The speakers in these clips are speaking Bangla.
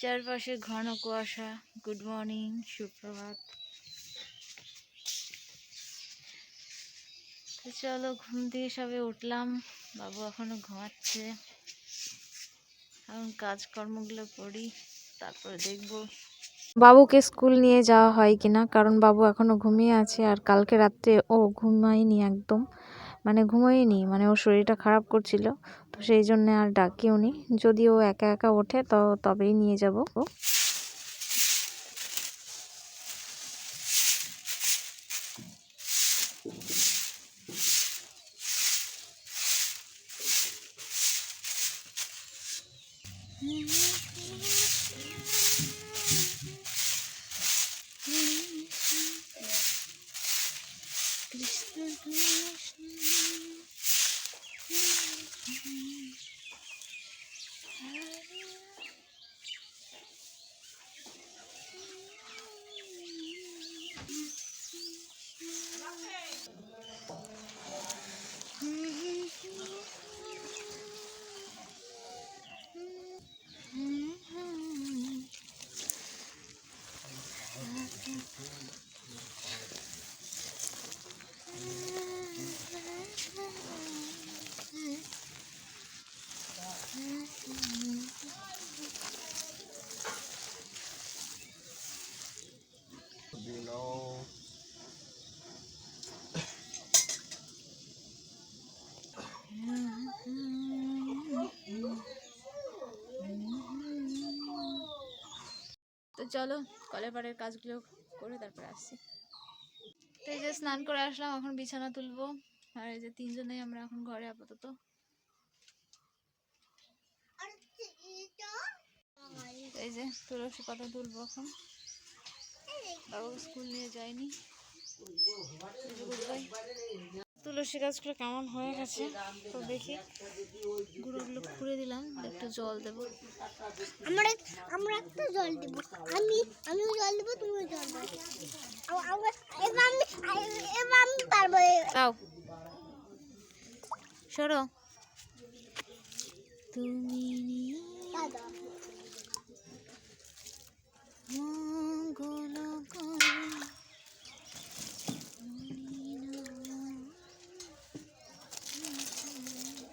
চারপাশে ঘন কুয়াশা গুড মর্নিং সুপ্রভাত। চলো, ঘুম থেকে সবে উঠলাম। বাবু এখনও ঘুমাচ্ছে। এখন কাজকর্মগুলো করি, তারপরে দেখব। বাবুকে স্কুল নিয়ে যাওয়া হয় কিনা? কারণ বাবু এখনও ঘুমিয়ে আছে, আর কালকে রাত্রে ও ঘুমায়নি একদম। মানে ঘুমোয়নি মানে ওর শরীরটা খারাপ করছিল, তো সেই জন্য আর ডাকিও নি। যদি ও একা একা ওঠে, তো তবেই নিয়ে যাব। You know, তো চলো, কলের পাড়ের কাজগুলো করে তারপরে আসছি। তো এই যে স্নান করে আসলাম, এখন বিছানা তুলবো। আর এই যে তিনজনেই আমরা এখন ঘরে আপাতত। এই যে তুলসী পাতা তুলবো এখন। বাবু স্কুল নিয়ে যায়নি। তুলসী গাছগুলো কেমন হয়ে গেছে তো দেখি। গুঁড়োগুলো খুঁড়ে দিলাম একটু জল দেবো। আমরা আমরা একটা জল দেবো। আমি আমিও জল দেবো তুমিও জল দেবো। আমি পারব। দাও সরো। তুমি নিয়ে মঙ্গল করো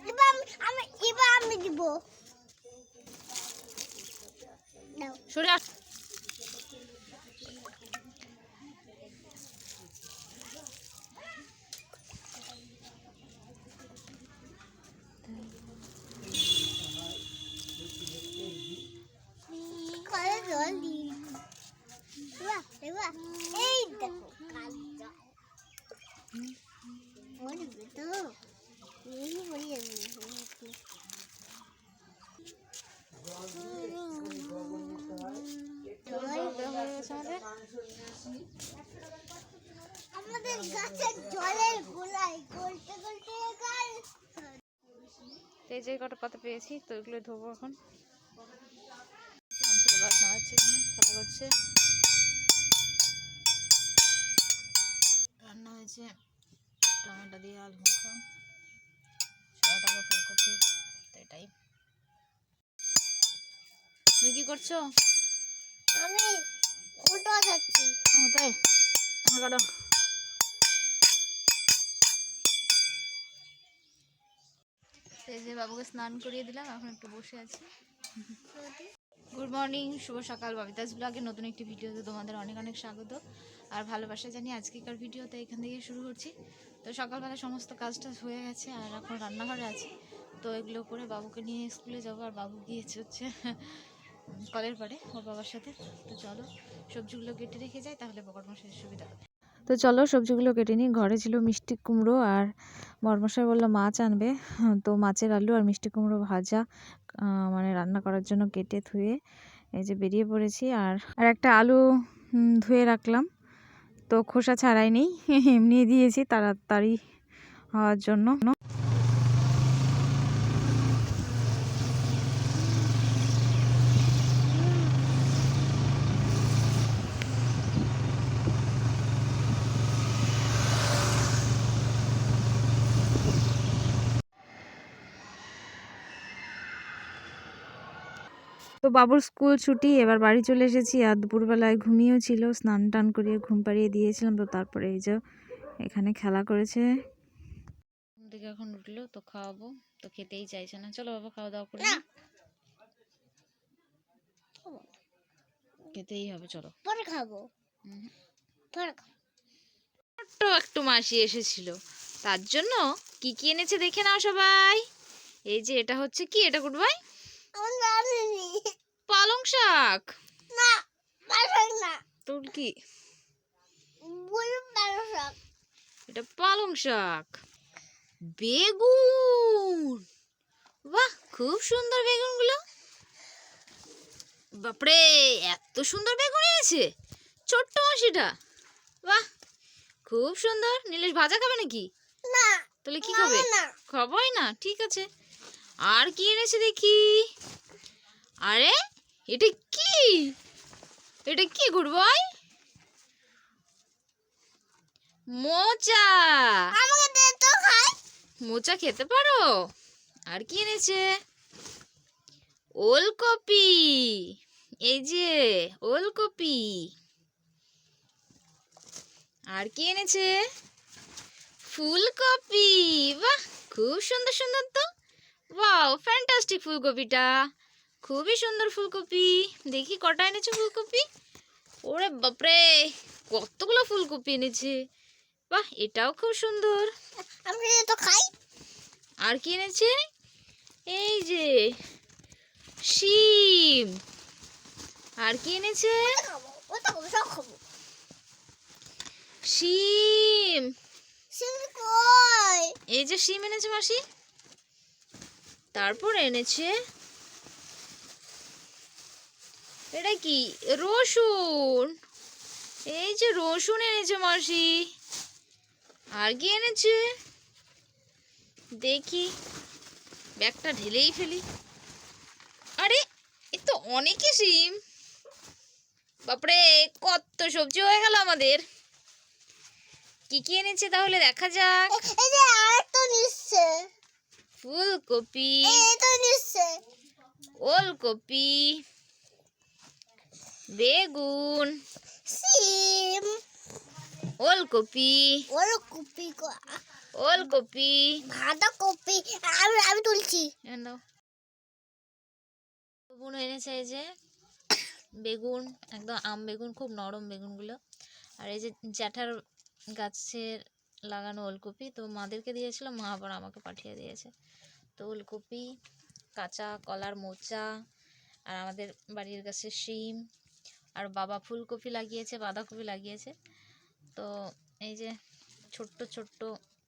এবার আমি আমি এবার আমি দিব দাও সরে আস কলে জল দিই এবার এবার এই দেখো কাল জল পড়বে তো এই পড়ে যাবে আমাদের গাছের জলের গোলাই গলতে গলতে গাল তো এই যে কটা পাতা পেয়েছি তো এগুলো ধোবো এখন। খেলা করছে রান্না হয়েছে টমেটো দিয়ে আলু মাখা ছটা বা ফুলকপি তো এটাই। তুমি কি করছ? আমি ওটা যাচ্ছি। ও তাই? হাগাড়ো যে বাবুকে স্নান করিয়ে দিলাম, এখন একটু বসে আছি। গুড মর্নিং শুভ সকাল, ববিতাস ব্লগে নতুন একটি ভিডিওতে তোমাদের অনেক অনেক স্বাগত। আর ভালোবাসা জানি আজকেকার ভিডিওতে এখান থেকে শুরু করছি। তো সকালবেলা সমস্ত কাজ টাজ হয়ে গেছে আর এখন রান্নাঘরে আছি। তো এগুলো করে বাবুকে নিয়ে স্কুলে যাব আর বাবু গিয়েছে হচ্ছে কলের পরে, ওর বাবার সাথে। তো চলো, সবজিগুলো কেটে রেখে যাই, তাহলে বকর মশাইয়ের সুবিধা হবে। তো চলো সবজিগুলো কেটে নিই। ঘরে ছিল মিষ্টি কুমড়ো আর বরমশাই বলল, মাছ আনবে। তো মাছের আলু আর মিষ্টি কুমড়ো ভাজা মানে রান্না করার জন্য কেটে ধুয়ে এই যে বেরিয়ে পড়েছি। আর আর একটা আলু ধুয়ে রাখলাম। তো খোসা ছাড়াই নেই এমনি দিয়েছি তাড়াতাড়ি হওয়ার জন্য। তো বাবুর স্কুল ছুটি এবার বাড়ি চলে এসেছি। আর দুপুরবেলায় ঘুমিয়েও ছিল স্নান টান করিয়ে ঘুম পাড়িয়ে দিয়েছিলাম। তো তারপরে এই যে এখানে খেলা করেছে। ঘুম থেকে এখন উঠল তো খাওয়াবো। তো খেতেই চাইছে না। চলো বাবা খাওয়া দাওয়া করে না। খেতেই হবে চলো। পরে খাব। পরে খাব। ছোট্ট একটু মাসি এসেছিল। তার জন্য কি কি এনেছে দেখে নাও সবাই। এই যে এটা হচ্ছে কি? এটা আমার জানিনি পালং শাক? না পারফেক না। তোর কি? বল পারফেক এটা পালং শাক। বেগুন! বাহ খুব সুন্দর বেগুনগুলো। বাপরে এত সুন্দর বেগুন এনেছে। ছোট্ট মাসিটা। বাহ খুব সুন্দর। নীলেশ ভাজা খাবে নাকি? না তাহলে কি খাবে? খাবই না ঠিক আছে। আর কি এনেছে দেখি? আরে এটা কি? এটা কি গুড বয় মোচা। আমাকে দে তো খাই। মোচা খেতে পারো? আর কি এনেছে? ওলকপি। এই যে ওলকপি। আর কি এনেছে? ফুলকপি। বাহ খুব সুন্দর সুন্দর তো। ওয়াও ফ্যান্টাস্টিক ফুলকপিটা খুবই সুন্দর ফুলকপি। দেখি কটা এনেছে ফুলকপি? ওরে বাপরে কতগুলো ফুলকপি এনেছে। বাহ এটাও খুব সুন্দর। তো খাই। আর কি এনেছে? এই যে শিম। আর কি এনেছে? শিম। এই যে শিম এনেছে মাসি। তারপর এনেছে এটা কি? রসুন। এই যে রসুন এনেছে মাসি। আর কি এনেছে? দেখি। ব্যাগটা ঢেলেই ফেলি। আরে, এ তো অনেকই সিম। বাপরে, কত সবজি হয়ে গেল আমাদের। কি কি এনেছে তাহলে দেখা যাক। নিচ্ছে। ফুলকপি। ওলকপি। বেগুন। সিম। ওলকপি। ওলকপি ভাজা কপি আমি আমি তুলছি। বেগুন এনেছে এই যে। বেগুন একদম আম বেগুন খুব নরম বেগুনগুলো। আর এই যে জ্যাঠার গাছের লাগানো ওলকপি তো মাদেরকে দিয়েছিল মা আবার আমাকে পাঠিয়ে দিয়েছে। তো ওলকপি কাঁচা কলার মোচা আর আমাদের বাড়ির কাছে শিম আর বাবা ফুলকপি লাগিয়েছে বাঁধাকপি লাগিয়েছে। তো এই যে ছোট্ট ছোট্ট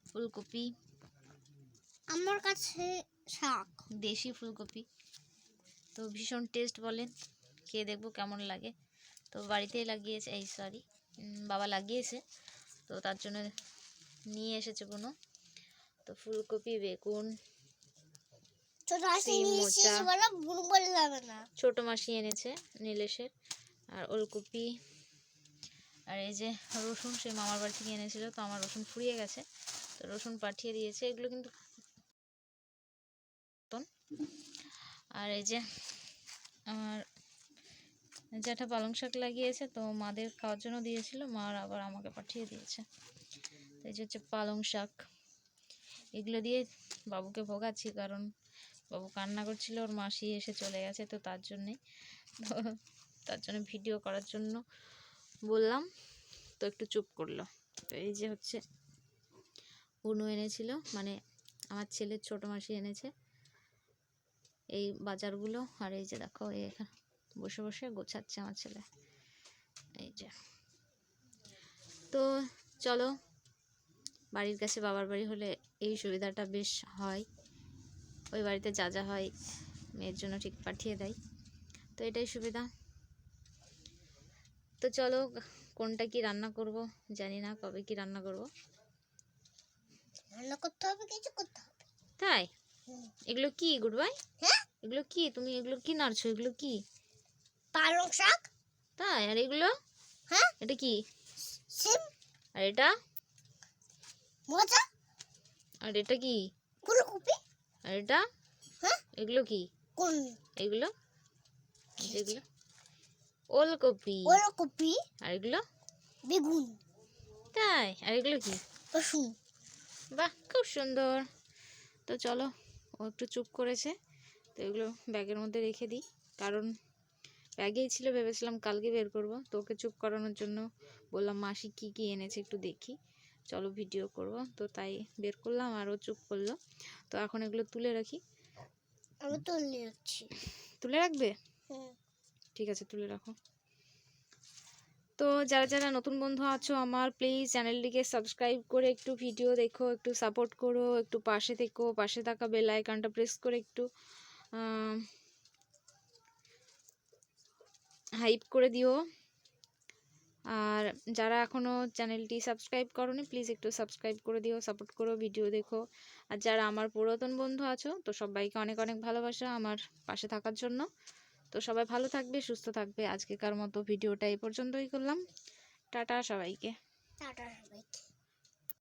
ফুলকপি। আমার কাছে শাক। দেশি ফুলকপি। তো ভীষণ টেস্ট বলেন খেয়ে দেখব কেমন লাগে। তো বাড়িতেই লাগিয়েছে এই সরি বাবা লাগিয়েছে। তো তার জন্য নিয়ে এসেছে কোনো। তো ফুলকপি বেগুন ছোট হাসি সিম, নিয়েছি মোচা। ছোটো মাসি এনেছে নীলেশের আর ওলকপি। আর এই যে রসুন সে মামার বাড়ি থেকে এনেছিল তো আমার রসুন ফুরিয়ে গেছে। তো রসুন পাঠিয়ে দিয়েছে এগুলো কিন্তু আর এই যে আমার জ্যাঠা পালং শাক লাগিয়েছে তো মাদের খাওয়ার জন্য দিয়েছিল মা আবার আমাকে পাঠিয়ে দিয়েছে। তো এই যে হচ্ছে পালং শাক। এগুলো দিয়ে বাবুকে ভোগাচ্ছি কারণ বাবু কান্না করছিল, ওর মাসি এসে চলে গেছে তো তার জন্যে। তার জন্য ভিডিও করার জন্য বললাম, তো একটু চুপ করল। তো এই যে হচ্ছে উনু এনেছিল মানে আমার ছেলের ছোট মাসি এনেছে এই বাজারগুলো। আর এই যে দেখো এখানে বসে বসে গোছাচ্ছে আমার ছেলে। এই যে। তো চলো, বাড়ির কাছে বাবার বাড়ি হলে এই সুবিধাটা বেশ হয়। ওই বাড়িতে যা যা হয় মেয়ের জন্য ঠিক পাঠিয়ে দেয়। তো এটাই সুবিধা। তো চলো কোনটা কি রান্না করব জানি না কবে কি রান্না করব। রান্না করতে হবে কিছু করতে হবে। তাই? এগুলো কি গুড বাই হ্যাঁ? এগুলো কি? তুমি এগুলো কি নাড়ছো? এগুলো কি? পালং শাক। তাই? আর এগুলো? হ্যাঁ? এটা কি? সিম। আর এটা? মোচা আর এটা কি? ফুলকপি। আর এটা? হ্যাঁ? এগুলো কি? কোন? এগুলো? যেগুলো ওলকপি। ওলকপি। আর এগুলো? বেগুন। তাই? আর এগুলো কি? রসুন। বাহ খুব সুন্দর। তো চলো ও একটু চুপ করেছে। তো এগুলো ব্যাগের মধ্যে রেখে দিই। কারণ ব্যাগেই ছিল ভেবেছিলাম কালকে বের করব। তো ওকে চুপ করানোর জন্য বললাম মাসি কি কি এনেছে একটু দেখি। চলো ভিডিও করব। তো তাই বের করলাম আর ও চুপ করল। তো এখন এগুলো তুলে রাখি। আমি তো নিচ্ছি। তুলে রাখবে? ঠিক আছে তুলে রাখো। তো যারা যারা নতুন বন্ধু আছো আমার প্লিজ চ্যানেলটিকে সাবস্ক্রাইব করে একটু ভিডিও দেখো একটু সাপোর্ট করো একটু পাশে থেকো পাশে থাকা বেল আইকনটা প্রেস করে একটু হাইপ করে দিও। আর যারা এখনও চ্যানেলটি সাবস্ক্রাইব করোনি, প্লিজ একটু সাবস্ক্রাইব করে দিও, সাপোর্ট করো, ভিডিও দেখো। আর যারা আমার পুরাতন বন্ধু আছো, তো সবাইকে অনেক অনেক ভালোবাসা আমার পাশে থাকার জন্য। তো সবাই ভালো থাকবে, সুস্থ থাকবে। আজকেকার মতো ভিডিওটা এই পর্যন্তই করলাম। টাটা সবাইকে। টাটা সবাইকে।